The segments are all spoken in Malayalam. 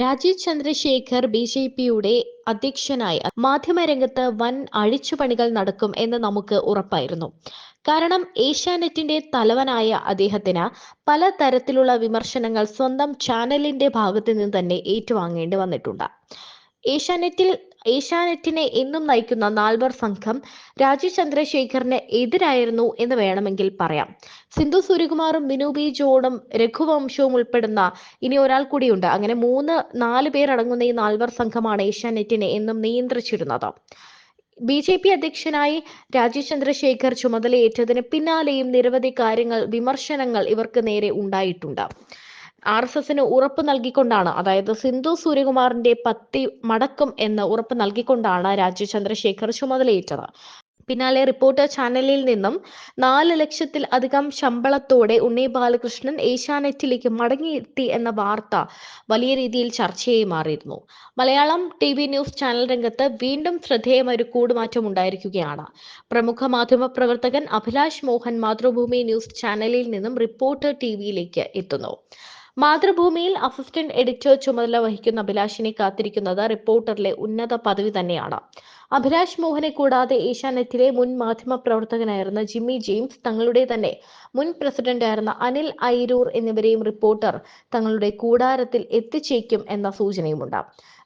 രാജീവ് ചന്ദ്രശേഖർ ബി ജെ പിയുടെ അധ്യക്ഷനായി മാധ്യമരംഗത്ത് വൻ അഴിച്ചുപണികൾ നടക്കും എന്ന് നമുക്ക് ഉറപ്പായിരുന്നു. കാരണം ഏഷ്യാനെറ്റിന്റെ തലവനായ അദ്ദേഹത്തിന് പല തരത്തിലുള്ള വിമർശനങ്ങൾ സ്വന്തം ചാനലിന്റെ ഭാഗത്ത് നിന്ന് തന്നെ ഏറ്റുവാങ്ങേണ്ടി വന്നിട്ടുണ്ട്. ഏഷ്യാനെറ്റിൽ ഏഷ്യാനെറ്റിനെ എന്നും നയിക്കുന്ന നാൽവർ സംഘം രാജീവ് ചന്ദ്രശേഖറിന് എതിരായിരുന്നു എന്ന് വേണമെങ്കിൽ പറയാം. സിന്ധു സൂര്യകുമാറും ബിനു ബി ജോണും രഘുവംശവും ഉൾപ്പെടുന്ന ഇനി ഒരാൾ കൂടിയുണ്ട്. അങ്ങനെ മൂന്ന് നാല് പേരടങ്ങുന്ന ഈ നാൽവർ സംഘമാണ് ഏഷ്യാനെറ്റിനെ എന്നും നിയന്ത്രിച്ചിരുന്നത്. ബി ജെ പി അധ്യക്ഷനായി രാജീവ് ചന്ദ്രശേഖർ ചുമതലയേറ്റതിന് പിന്നാലെയും നിരവധി കാര്യങ്ങൾ വിമർശനങ്ങൾ ഇവർക്ക് നേരെ ഉണ്ടായിട്ടുണ്ട്. ആർ എസ് എസിന് ഉറപ്പ് നൽകിക്കൊണ്ടാണ് അതായത് സിന്ധു സൂര്യകുമാറിന്റെ പത്തി മടക്കും എന്ന് ഉറപ്പ് നൽകിക്കൊണ്ടാണ് രാജീവ് ചന്ദ്രശേഖർ ചുമതലയേറ്റത്. പിന്നാലെ റിപ്പോർട്ടർ ചാനലിൽ നിന്നും നാല് ലക്ഷത്തിൽ അധികം ശമ്പളത്തോടെ ഉണ്ണി ബാലകൃഷ്ണൻ ഏഷ്യാനെറ്റിലേക്ക് മടങ്ങിയെത്തി എന്ന വാർത്ത വലിയ രീതിയിൽ ചർച്ചയായി മാറിയിരുന്നു. Malayalam T V news channel രംഗത്ത് വീണ്ടും ശ്രദ്ധേയമൊരു കൂടുമാറ്റം ഉണ്ടായിരിക്കുകയാണ്. പ്രമുഖ മാധ്യമ പ്രവർത്തകൻ അഭിലാഷ് മോഹൻ മാതൃഭൂമി ന്യൂസ് ചാനലിൽ നിന്നും റിപ്പോർട്ടർ ടി വിയിലേക്ക് എത്തുന്നു. മാതൃഭൂമിയിൽ അസിസ്റ്റന്റ് എഡിറ്റർ ചുമതല വഹിക്കുന്ന അഭിലാഷിനെ കാത്തിരിക്കുന്നത് റിപ്പോർട്ടറിലെ ഉന്നത പദവി തന്നെയാണ്. അഭിലാഷ് മോഹനെ കൂടാതെ ഏഷ്യാനെറ്റിലെ മുൻ മാധ്യമ പ്രവർത്തകനായിരുന്ന ജിമ്മി ജെയിംസ് തങ്ങളുടെ തന്നെ മുൻ പ്രസിഡന്റായിരുന്ന അനിൽ ഐരൂർ എന്നിവരെയും റിപ്പോർട്ടർ തങ്ങളുടെ കൂടാരത്തിൽ എത്തിച്ചേക്കും എന്ന സൂചനയുമുണ്ട്.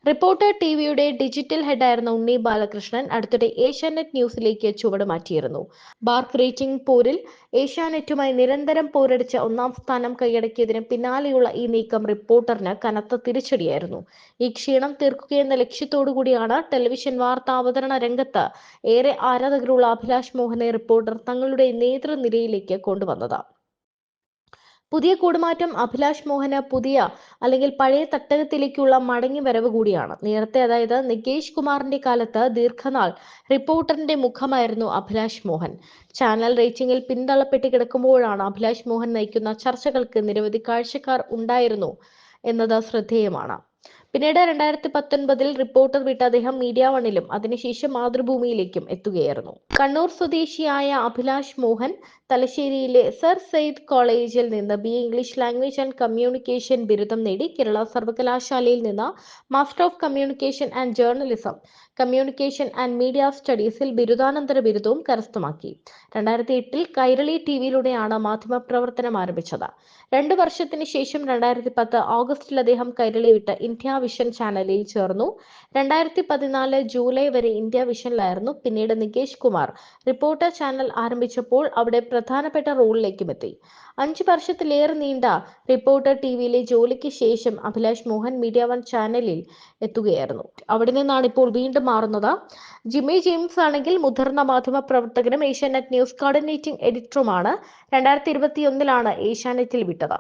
റിപ്പോർട്ടർ ടി വിയുടെ ഡിജിറ്റൽ ഹെഡായിരുന്ന ഉണ്ണി ബാലകൃഷ്ണൻ അടുത്തിടെ ഏഷ്യാനെറ്റ് ന്യൂസിലേക്ക് ചുവട് മാറ്റിയിരുന്നു. ബാർക്ക് റേറ്റിംഗ് പോരിൽ ഏഷ്യാനെറ്റുമായി നിരന്തരം പോരടിച്ച ഒന്നാം സ്ഥാനം കൈയടക്കിയതിന് പിന്നാലെയുള്ള ഈ നീക്കം റിപ്പോർട്ടറിന് കനത്ത തിരിച്ചടിയായിരുന്നു. ഈ ക്ഷീണം തീർക്കുകയെന്ന ലക്ഷ്യത്തോടുകൂടിയാണ് ടെലിവിഷൻ വാർത്താ അവതരണ രംഗത്ത് ഏറെ ആരാധകരുള്ള അഭിലാഷ് മോഹനെ റിപ്പോർട്ടർ തങ്ങളുടെ നേതൃനിരയിലേക്ക് കൊണ്ടുവന്നത്. പുതിയ കൂടുമാറ്റം അഭിലാഷ് മോഹന് പുതിയ അല്ലെങ്കിൽ പഴയ തട്ടകത്തിലേക്കുള്ള മടങ്ങി വരവ് കൂടിയാണ്. നേരത്തെ അതായത് നികേഷ് കുമാറിന്റെ കാലത്ത് ദീർഘനാൾ റിപ്പോർട്ടറിന്റെ മുഖമായിരുന്നു അഭിലാഷ് മോഹൻ. ചാനൽ റേറ്റിംഗിൽ പിന്തള്ളപ്പെട്ട് കിടക്കുമ്പോഴാണ് അഭിലാഷ് മോഹൻ നയിക്കുന്ന ചർച്ചകൾക്ക് നിരവധി കാഴ്ചക്കാർ ഉണ്ടായിരുന്നു എന്നത് ശ്രദ്ധേയമാണ്. പിന്നീട് രണ്ടായിരത്തി പത്തൊൻപതിൽ റിപ്പോർട്ടർ വിട്ട അദ്ദേഹം മീഡിയ വണിലും അതിനുശേഷം മാതൃഭൂമിയിലേക്കും എത്തുകയായിരുന്നു. കണ്ണൂർ സ്വദേശിയായ അഭിലാഷ് മോഹൻ തലശ്ശേരിയിലെ സർ സെയ്ദ് കോളേജിൽ നിന്ന് B English language and communication ബിരുദം നേടി കേരള സർവകലാശാലയിൽ നിന്ന് master of communication and journalism communication and media സ്റ്റഡീസിൽ ബിരുദാനന്തര ബിരുദവും കരസ്ഥമാക്കി. രണ്ടായിരത്തി എട്ടിൽ കൈരളി ടി വിയിലൂടെയാണ് മാധ്യമ പ്രവർത്തനം ആരംഭിച്ചത്. രണ്ടു വർഷത്തിന് ശേഷം രണ്ടായിരത്തി പത്ത് ഓഗസ്റ്റിൽ അദ്ദേഹം കൈരളി വിട്ട് ഇന്ത്യ വിഷൻ ചാനലിൽ ചേർന്നു. രണ്ടായിരത്തി പതിനാല് ജൂലൈ വരെ ഇന്ത്യ വിഷനിലായിരുന്നു പിന്നീട് നികേഷ് കുമാർ. റിപ്പോർട്ടർ ചാനൽ ആരംഭിച്ചപ്പോൾ അവിടെ പ്രധാനപ്പെട്ട റോളിലേക്കും എത്തി. അഞ്ച് വർഷത്തിലേറെ നീണ്ട റിപ്പോർട്ടർ ടി വിയിലെ ജോലിക്ക് ശേഷം അഭിലാഷ് മോഹൻ മീഡിയ വൺ ചാനലിൽ എത്തുകയായിരുന്നു. അവിടെ നിന്നാണ് ഇപ്പോൾ വീണ്ടും മാറുന്നത്. ജിമ്മി ജെയിംസ് ആണെങ്കിൽ മുതിർന്ന മാധ്യമ പ്രവർത്തകനും ഏഷ്യാനെറ്റ് ന്യൂസ് കോർഡിനേറ്റിംഗ് എഡിറ്ററുമാണ്. രണ്ടായിരത്തി ഇരുപത്തിയൊന്നിലാണ് ഏഷ്യാനെറ്റിൽ വിട്ടത്.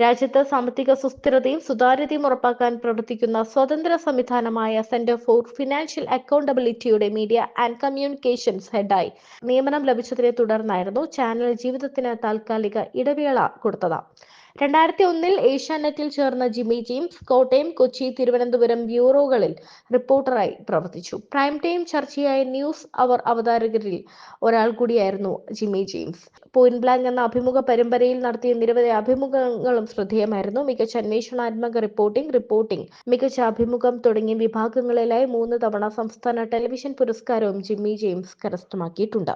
രാജ്യത്ത് സാമ്പത്തിക സുസ്ഥിരതയും സുതാര്യതയും ഉറപ്പാക്കാൻ പ്രവർത്തിക്കുന്ന സ്വതന്ത്ര സംവിധാനമായ സെന്റർ ഫോർ ഫിനാൻഷ്യൽ അക്കൗണ്ടബിലിറ്റിയുടെ മീഡിയ ആൻഡ് കമ്മ്യൂണിക്കേഷൻസ് ഹെഡായി നിയമനം ലഭിച്ചതിനെ തുടർന്നായിരുന്നു ചാനൽ ജീവിതത്തിന് താൽക്കാലിക ഇടവേള കൊടുത്തത്. രണ്ടായിരത്തി ഒന്നിൽ ഏഷ്യാനെറ്റിൽ ചേർന്ന ജിമ്മി ജെയിംസ് കോട്ടയം കൊച്ചി തിരുവനന്തപുരം ബ്യൂറോകളിൽ റിപ്പോർട്ടറായി പ്രവർത്തിച്ചു. പ്രൈം ടൈം ചർച്ചയായ ന്യൂസ് അവർ അവതാരകരിൽ ഒരാൾ കൂടിയായിരുന്നു ജിമ്മി ജെയിംസ്. പോയിന്റ് ബ്ലാങ്ക് എന്ന അഭിമുഖ പരമ്പരയിൽ നടത്തിയ നിരവധി അഭിമുഖങ്ങളും ശ്രദ്ധേയമായിരുന്നു. മികച്ച അന്വേഷണാത്മക റിപ്പോർട്ടിംഗ് റിപ്പോർട്ടിംഗ് മികച്ച അഭിമുഖം തുടങ്ങിയ വിഭാഗങ്ങളിലായി മൂന്ന് തവണ സംസ്ഥാന ടെലിവിഷൻ പുരസ്കാരവും ജിമ്മി ജെയിംസ് കരസ്ഥമാക്കിയിട്ടുണ്ട്.